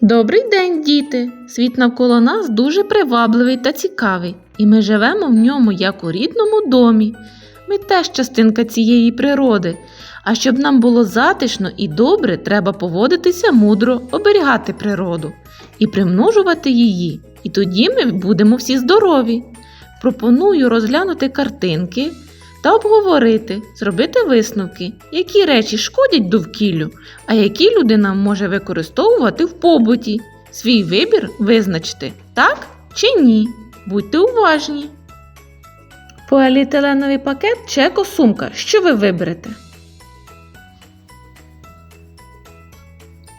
Добрий день, діти! Світ навколо нас дуже привабливий та цікавий, і ми живемо в ньому як у рідному домі. Ми теж частинка цієї природи. А щоб нам було затишно і добре, треба поводитися мудро, оберігати природу і примножувати її. І тоді ми будемо всі здорові. Пропоную розглянути картинки та обговорити, зробити висновки, які речі шкодять довкіллю, а які людина може використовувати в побуті. Свій вибір визначте так чи ні. Будьте уважні. Поліетиленовий пакет чи екосумка. Що ви виберете?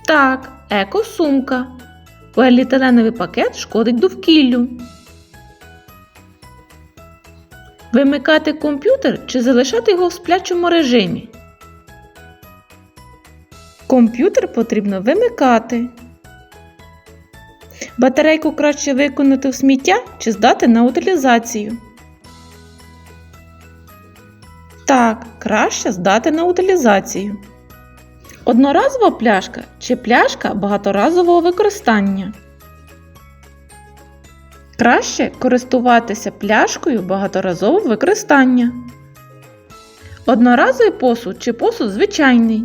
Так, екосумка. Поліетиленовий пакет шкодить довкіллю. Вимикати комп'ютер чи залишати його в сплячому режимі? Комп'ютер потрібно вимикати. Батарейку краще виконати в сміття чи здати на утилізацію. Так, краще здати на утилізацію. Одноразова пляшка чи пляшка багаторазового використання. Краще користуватися пляшкою багаторазового використання. Одноразовий посуд чи посуд звичайний.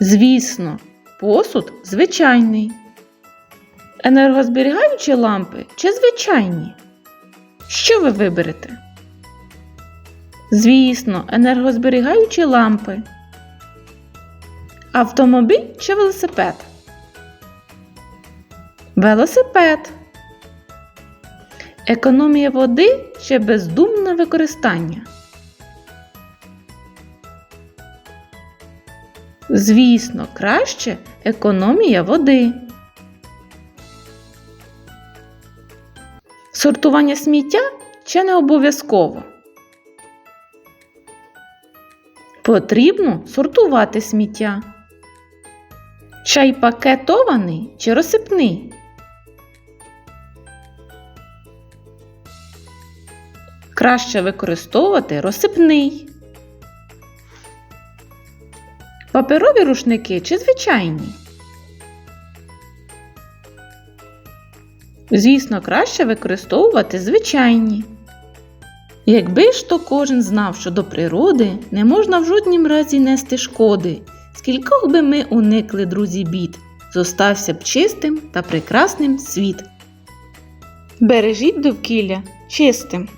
Звісно, посуд звичайний. Енергозберігаючі лампи чи звичайні? Що ви виберете? Звісно, енергозберігаючі лампи. Автомобіль чи велосипед? Велосипед. Економія води чи бездумне використання? Звісно, краще економія води. Сортування сміття чи не обов'язково? Потрібно сортувати сміття. Чай пакетований чи розсипний? Краще використовувати розсипний. Паперові рушники чи звичайні? Звісно, краще використовувати звичайні. Якби ж то кожен знав, що до природи не можна в жоднім разі нести шкоди, скількох би ми уникли, друзі, бід, зостався б чистим та прекрасним світ. Бережіть довкілля чистим.